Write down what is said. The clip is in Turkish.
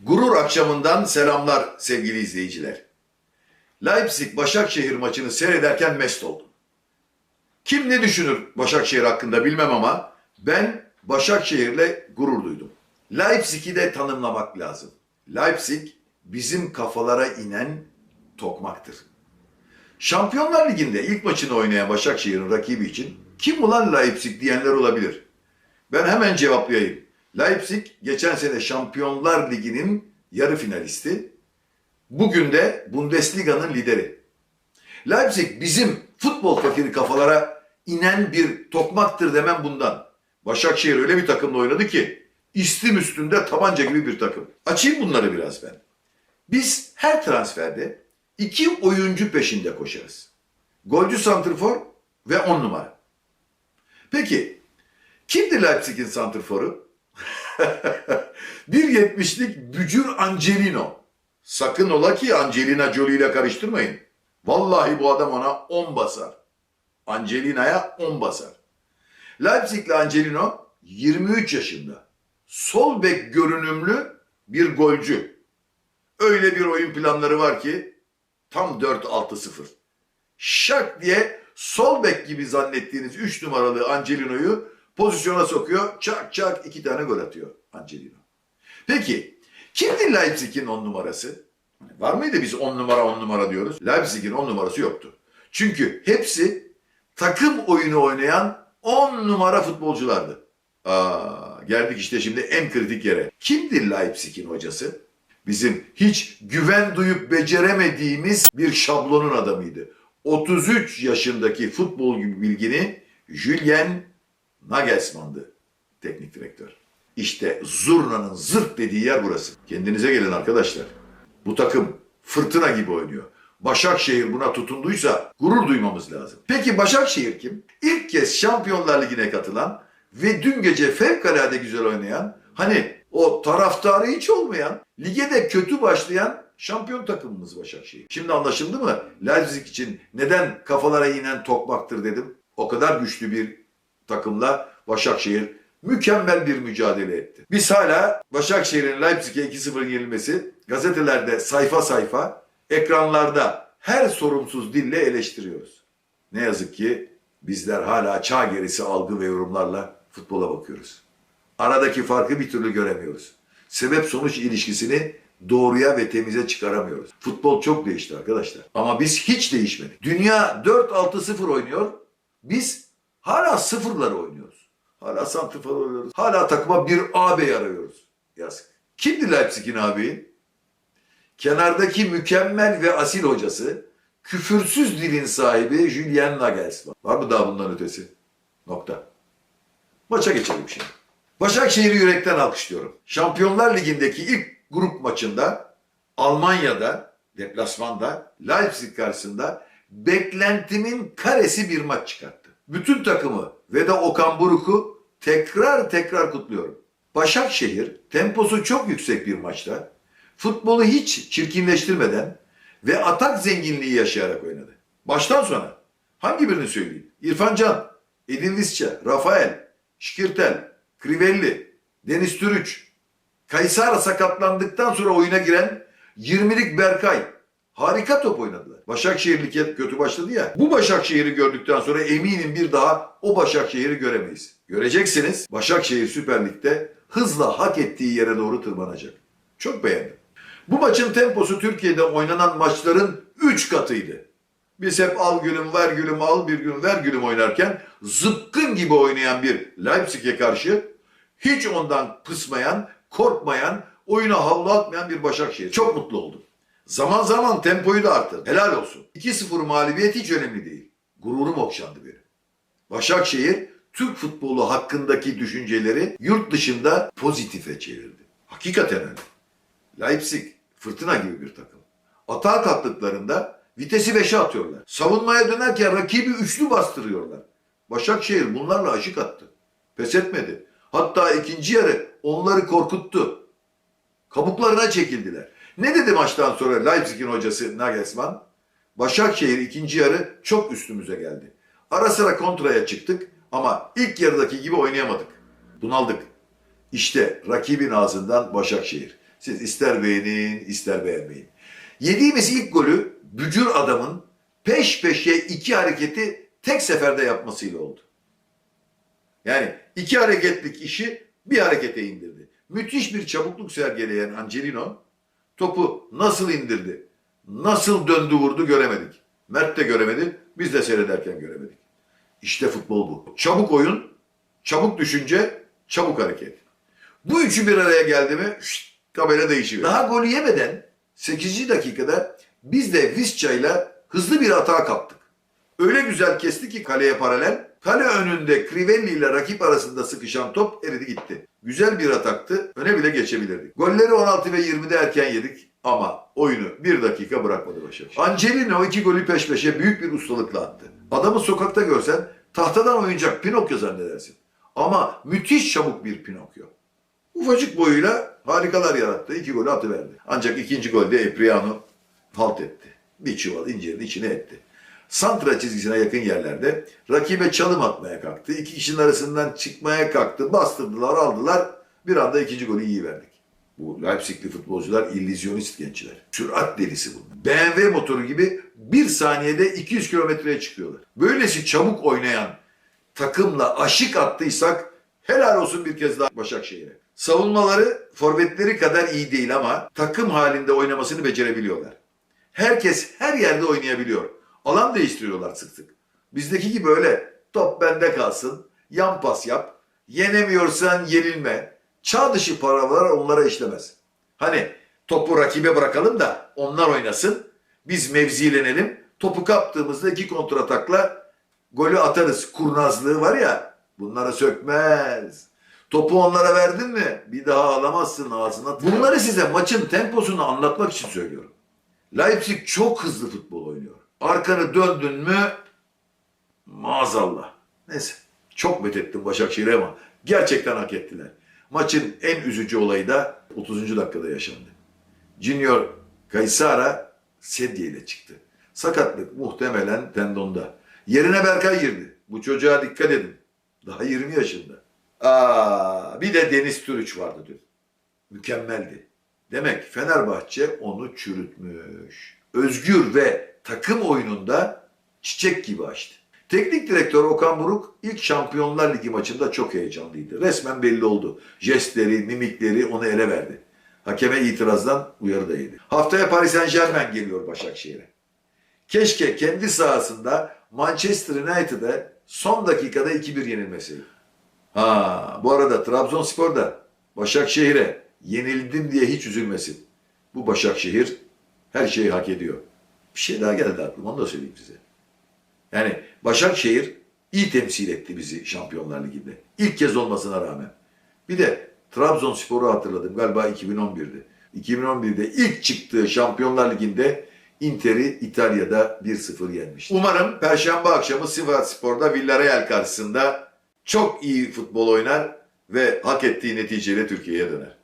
Gurur akşamından selamlar sevgili izleyiciler. Leipzig Başakşehir maçını seyrederken mest oldum. Kim ne düşünür Başakşehir hakkında bilmem ama ben Başakşehir'le gurur duydum. Leipzig'i de tanımlamak lazım. Leipzig bizim kafalara inen tokmaktır. Şampiyonlar Ligi'nde ilk maçını oynayan Başakşehir'in rakibi için kim ulan Leipzig diyenler olabilir. Ben hemen cevaplayayım. Leipzig geçen sene Şampiyonlar Ligi'nin yarı finalisti. Bugün de Bundesliga'nın lideri. Leipzig bizim futbol fakiri kafalara inen bir tokmaktır demem bundan. Başakşehir öyle bir takımla oynadı ki istim üstünde tabanca gibi bir takım. Açayım bunları biraz ben. Biz her transferde iki oyuncu peşinde koşarız. Golcü santrfor ve on numara. Peki kimdir Leipzig'in santrforu? 1.70'lik Bücür Angelino. Sakın ola ki Angelina Jolie ile karıştırmayın. Vallahi bu adam ona 10 basar. Angelina'ya 10 basar. Leipzig'li Angelino 23 yaşında. Sol bek görünümlü bir golcü. Öyle bir oyun planları var ki tam 4-6-0. Şak diye sol bek gibi zannettiğiniz 3 numaralı Angelino'yu pozisyona sokuyor. Çak çak iki tane gol atıyor Angelino. Peki kimdir Leipzig'in 10 numarası? Var mıydı biz 10 numara 10 numara diyoruz? Leipzig'in 10 numarası yoktu. Çünkü hepsi takım oyunu oynayan 10 numara futbolculardı. Aa, geldik işte şimdi en kritik yere. Kimdir Leipzig'in hocası? Bizim hiç güven duyup beceremediğimiz bir şablonun adamıydı. 33 yaşındaki futbol bilgini Julien Nagelsmann'dı teknik direktör. İşte zurnanın zırt dediği yer burası. Kendinize gelin arkadaşlar. Bu takım fırtına gibi oynuyor. Başakşehir buna tutunduysa gurur duymamız lazım. Peki Başakşehir kim? İlk kez Şampiyonlar Ligi'ne katılan ve dün gece fevkalade güzel oynayan, hani o taraftarı hiç olmayan, lige de kötü başlayan şampiyon takımımız Başakşehir. Şimdi anlaşıldı mı? Leipzig için neden kafalara inen tokmaktır dedim. O kadar güçlü bir takımla Başakşehir mükemmel bir mücadele etti. Biz hala Başakşehir'in Leipzig'e 2-0 yenilmesi gazetelerde sayfa sayfa, ekranlarda her sorumsuz dille eleştiriyoruz. Ne yazık ki bizler hala çağ gerisi algı ve yorumlarla futbola bakıyoruz. Aradaki farkı bir türlü göremiyoruz. Sebep sonuç ilişkisini doğruya ve temize çıkaramıyoruz. Futbol çok değişti arkadaşlar. Ama biz hiç değişmedik. Dünya 4-6-0 oynuyor. Biz hala sıfırları oynuyoruz. Hala santrfor oynuyoruz. Hala takıma bir ağabey arıyoruz. Yazık. Kimdi Leipzig'in ağabeyi? Kenardaki mükemmel ve asil hocası, küfürsüz dilin sahibi Julien Nagelsmann. Var mı daha bundan ötesi? Nokta. Maça geçelim şimdi. Başakşehir'i yürekten alkışlıyorum. Şampiyonlar Ligi'ndeki ilk grup maçında Almanya'da, deplasmanda, Leipzig karşısında beklentimin karesi bir maç çıkarttı. Bütün takımı ve de Okan Buruk'u tekrar tekrar kutluyorum. Başakşehir temposu çok yüksek bir maçta futbolu hiç çirkinleştirmeden ve atak zenginliği yaşayarak oynadı. Baştan sona hangi birini söyleyeyim? İrfan Can, Edin Visca, Rafael, Şikirtel, Krivelli, Deniz Türüç, Kaysara sakatlandıktan sonra oyuna giren 20'lik Berkay. Harika top oynadılar. Başakşehir lige kötü başladı ya. Bu Başakşehir'i gördükten sonra eminim bir daha o Başakşehir'i göremeyiz. Göreceksiniz Başakşehir Süper Lig'de hızla hak ettiği yere doğru tırmanacak. Çok beğendim. Bu maçın temposu Türkiye'de oynanan maçların 3 katıydı. Biz hep al gülüm ver gülüm al bir gün ver gülüm oynarken zıpkın gibi oynayan bir Leipzig'e karşı hiç ondan pısmayan, korkmayan, oyuna havlu atmayan bir Başakşehir. Çok mutlu oldum. Zaman zaman tempoyu da arttırdı. Helal olsun. 2-0 mağlubiyet hiç önemli değil. Gururum okşandı benim. Başakşehir Türk futbolu hakkındaki düşünceleri yurt dışında pozitife çevirdi. Hakikaten öyle. Leipzig fırtına gibi bir takım. Atağa kalktıklarında vitesi 5'e atıyorlar. Savunmaya dönerken rakibi üçlü bastırıyorlar. Başakşehir bunlarla aşık attı. Pes etmedi. Hatta ikinci yarı onları korkuttu. Kabuklarına çekildiler. Ne dedi maçtan sonra Leipzig'in hocası Nagelsmann? Başakşehir ikinci yarı çok üstümüze geldi. Ara sıra kontraya çıktık ama ilk yarıdaki gibi oynayamadık. Bunaldık. İşte rakibin ağzından Başakşehir. Siz ister beğenin ister beğenmeyin. Yediğimiz ilk golü bücür adamın peş peşe iki hareketi tek seferde yapmasıyla oldu. Yani iki hareketlik işi bir harekete indirdi. Müthiş bir çabukluk sergileyen Angelino topu nasıl indirdi, nasıl döndü vurdu göremedik. Mert de göremedi, biz de seyrederken göremedik. İşte futbol bu. Çabuk oyun, çabuk düşünce, çabuk hareket. Bu üçü bir araya geldi mi şşt, tabela değişiyor. Daha golü yemeden 8. dakikada biz de Visca'yla hızlı bir hata kaptık. Öyle güzel kesti ki kaleye paralel. Kale önünde Crivelli ile rakip arasında sıkışan top eridi gitti. Güzel bir ataktı. Öne bile geçebilirdik. Golleri 16 ve 20'de erken yedik ama oyunu bir dakika bırakmadı Başakşehir. Angelino iki golü peş peşe büyük bir ustalıkla attı. Adamı sokakta görsen tahtadan oyuncak Pinokyo zannedersin. Ama müthiş çabuk bir Pinokyo. Ufacık boyuyla harikalar yarattı. İki golü atıverdi. Ancak ikinci golde Epriano halt etti. Bir çuval incirin içine etti. Santra çizgisine yakın yerlerde rakibe çalım atmaya kalktı. İki kişinin arasından çıkmaya kalktı. Bastırdılar, aldılar. Bir anda ikinci golü iyi verdik. Bu Leipzig'li futbolcular illüzyonist gençler. Sürat delisi bunlar. BMW motoru gibi bir saniyede 200 kilometreye çıkıyorlar. Böylesi çabuk oynayan takımla aşık attıysak helal olsun bir kez daha Başakşehir'e. Savunmaları forvetleri kadar iyi değil ama takım halinde oynamasını becerebiliyorlar. Herkes her yerde oynayabiliyor. Alan değiştiriyorlar sık sık. Bizdeki gibi öyle top bende kalsın, yan pas yap, yenemiyorsan yenilme. Çağ dışı paralar onlara işlemez. Hani topu rakibe bırakalım da onlar oynasın, biz mevzilenelim, topu kaptığımızda iki kontratakla golü atarız. Kurnazlığı var ya, bunlara sökmez. Topu onlara verdin mi bir daha alamazsın ağzına. Bunları size maçın temposunu anlatmak için söylüyorum. Leipzig çok hızlı futbol oynuyor. Arkanı döndün mü maazallah. Neyse çok methettim Başakşehir'e ama gerçekten hak ettiler. Maçın en üzücü olayı da 30. dakikada yaşandı. Junior Kaysara sedye ile çıktı. Sakatlık muhtemelen tendonda. Yerine Berkay girdi. Bu çocuğa dikkat edin. Daha 20 yaşında. Aa, bir de Deniz Türüç vardı dün. Mükemmeldi. Demek Fenerbahçe onu çürütmüş. Özgür ve takım oyununda çiçek gibi açtı. Teknik direktör Okan Buruk ilk Şampiyonlar Ligi maçında çok heyecanlıydı. Resmen belli oldu. Jestleri, mimikleri onu ele verdi. Hakeme itirazdan uyarı da yedi. Haftaya Paris Saint Germain geliyor Başakşehir'e. Keşke kendi sahasında Manchester United'e son dakikada 2-1 yenilmeseydi. Ha, bu arada Trabzonspor da Başakşehir'e yenildim diye hiç üzülmesin. Bu Başakşehir her şeyi hak ediyor. Bir şey daha geldi aklıma onu da söyleyeyim size. Yani Başakşehir iyi temsil etti bizi Şampiyonlar Ligi'nde. İlk kez olmasına rağmen. Bir de Trabzonspor'u hatırladım galiba 2011'di. 2011'de ilk çıktığı Şampiyonlar Ligi'nde Inter'i İtalya'da 1-0 yenmişti. Umarım Perşembe akşamı Sivas Spor'da Villarreal karşısında çok iyi futbol oynar ve hak ettiği neticeyle Türkiye'ye döner.